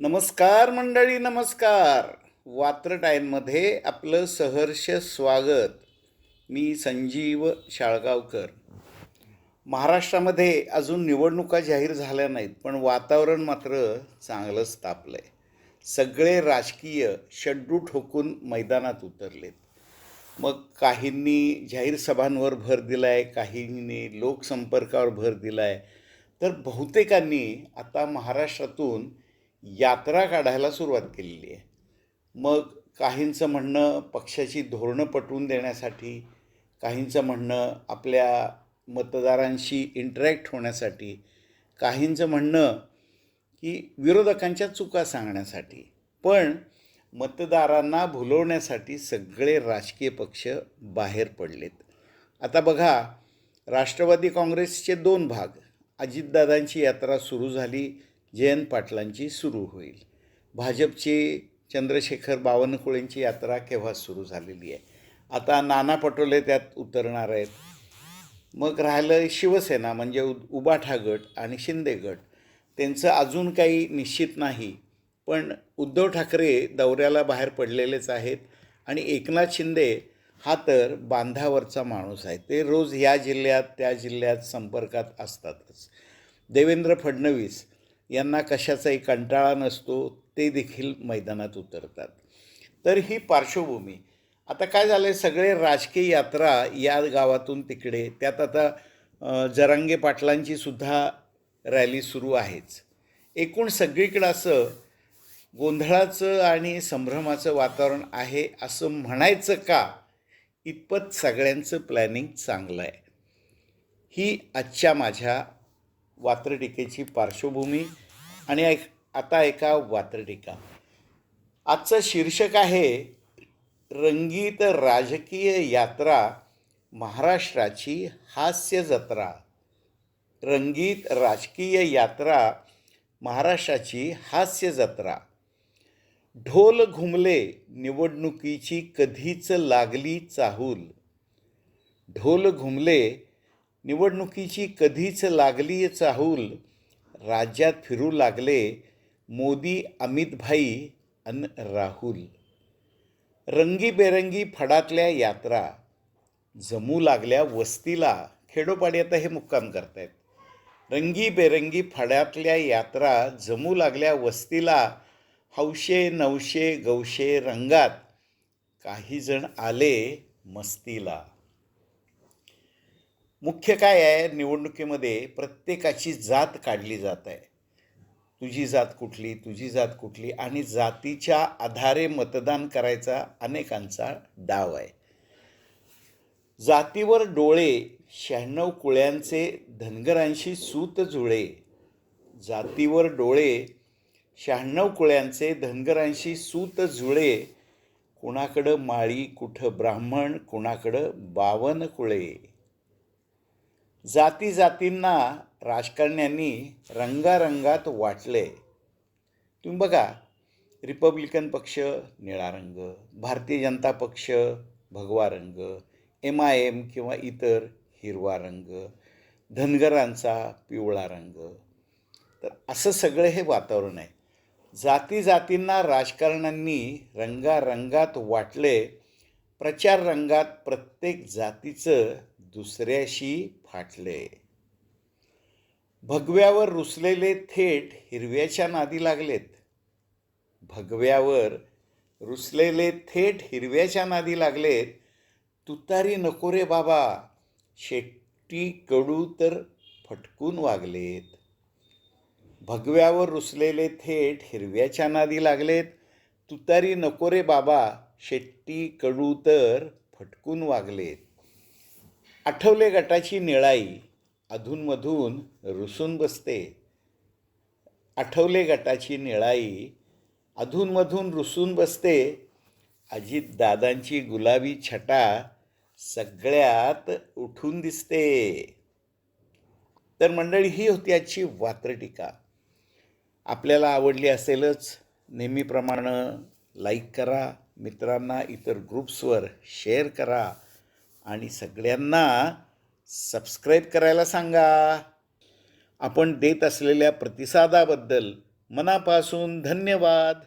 नमस्कार मंडळी नमस्कार. वात्र टाईममध्ये आपलं सहर्ष स्वागत. मी संजीव शाळगावकर. महाराष्ट्रामध्ये अजून निवडणुका जाहीर झाल्या नाहीत पण वातावरण मात्र चांगलंच तापलं आहे सगळे राजकीय शड्डू ठोकून मैदानात उतरलेत. मग काहींनी जाहीर सभांवर भर दिला आहे काहींनी लोकसंपर्कावर भर दिला आहे तर बहुतेकांनी आता महाराष्ट्रातून यात्रा काढायला सुरुवात केलेली आहे. मग काहींचं म्हणणं पक्षाची धोरणं पटवून देण्यासाठी काहींचं म्हणणं आपल्या मतदारांशी इंटरॅक्ट होण्यासाठी काहींचं म्हणणं की विरोधकांच्या चुका सांगण्यासाठी. पण मतदारांना भुलवण्यासाठी सगळे राजकीय पक्ष बाहेर पडलेत. आता बघा राष्ट्रवादी काँग्रेसचे दोन भाग अजितदादांची यात्रा सुरू झाली जयंत पाटलांची सुरू होईल. भाजपची चंद्रशेखर बावनकुळेंची यात्रा केव्हा सुरू झालेली आहे? आता नाना पटोले त्यात उतरणार आहेत. मग राहिलं शिवसेना म्हणजे उ उबाठा गट आणि शिंदे गट. त्यांचं अजून काही निश्चित नाही पण उद्धव ठाकरे दौऱ्याला बाहेर पडलेलेच आहेत आणि एकनाथ शिंदे हा तर बांधावरचा माणूस आहे. ते रोज या जिल्ह्यात त्या जिल्ह्यात संपर्कात असतातच. देवेंद्र फडणवीस यांना कशाचाही कंटाळा नसतो ते देखील मैदानात उतरतात. तर ही पार्श्वभूमी. आता काय झालं आहे सगळे राजकीय यात्रा या गावातून तिकडे त्यात आता जरांगे पाटलांची सुद्धा रॅली सुरू आहेच. एकूण सगळीकडं असं गोंधळाचं आणि संभ्रमाचं वातावरण आहे असं म्हणायचं का? इतपत सगळ्यांचं प्लॅनिंग चांगलं आहे. ही आजच्या माझ्या वात्रटिकेची पार्श्वभूमी. आणि एक आता एका वात्रटिका. आजचं शीर्षक आहे रंगीत राजकीय यात्रा महाराष्ट्राची हास्य जत्रा. रंगीत राजकीय यात्रा महाराष्ट्राची हास्य जत्रा. ढोल घुमले निवडणुकीची कधीच लागली चाहूल. ढोल घुमले निवडणुकीची कधीच लागली चाहूल. राज्यात फिरू लागले मोदी अमितभाई अन राहुल. रंगीबेरंगी फडातल्या यात्रा. जमू लागल्या वस्तीला. खेडोपाडी आता हे मुक्काम करतायत. रंगीबेरंगी फडातल्या यात्रा. जमू लागल्या वस्तीला. हौशे नवशे गौशे रंगात. काही जण आले मस्तीला. मुख्य काय आहे? निवडणुकीमध्ये प्रत्येकाची जात काढली जात आहे. तुझी जात कुठली तुझी जात कुठली आणि जातीच्या आधारे मतदान करायचा अनेकांचा डाव आहे. जातीवर डोळे शहाण्णव कुळ्यांचे धनगरांशी सूत जुळे. जातीवर डोळे शहाण्णव कुळ्यांचे धनगरांशी सूत जुळे. कुणाकडं माळी कुठं ब्राह्मण कुणाकडं बावन कुळे. जाती जातींना राजकारण्यांनी रंगारंगात वाटले. तुम्ही बघा रिपब्लिकन पक्ष निळा रंग भारतीय जनता पक्ष भगवा रंग एम आय एम किंवा इतर हिरवा रंग धनगरांचा पिवळा रंग. तर असं सगळं हे वातावरण आहे. जाती जातींना राजकारण्यांनी रंगारंगात वाटले. प्रचार रंगात प्रत्येक जातीचं दुसऱ्याशी फाटले. भगव्यावर रुसलेले थेट हिरव्याच्या नादी लागलेत. भगव्यावर रुसलेले थेट हिरव्याच्या नादी लागलेत. तुतारी नको रे बाबा शेट्टी कडू तर फटकून वागलेत. भगव्यावर रुसलेले थेट हिरव्याच्या नादी लागलेत. तुतारी नको रे बाबा शेट्टी कडू तर फटकून वागलेत. आठवले गटाची निळाई अधूनमधून रुसून बसते. आठवले गटाची निळाई अधूनमधून रुसून बसते. अजितदादांची गुलाबी छटा सगळ्यात उठून दिसते. तर मंडळी ही होती आजची वात्रटीका आपल्याला आवडली असेलच नेहमीप्रमाणे लाईक करा. मित्रांना इतर ग्रुप्सवर शेअर करा. आणि सगळ्यांना सबस्क्राईब करायला सांगा. आपण देत असलेल्या प्रतिसादाबद्दल मनापासून धन्यवाद.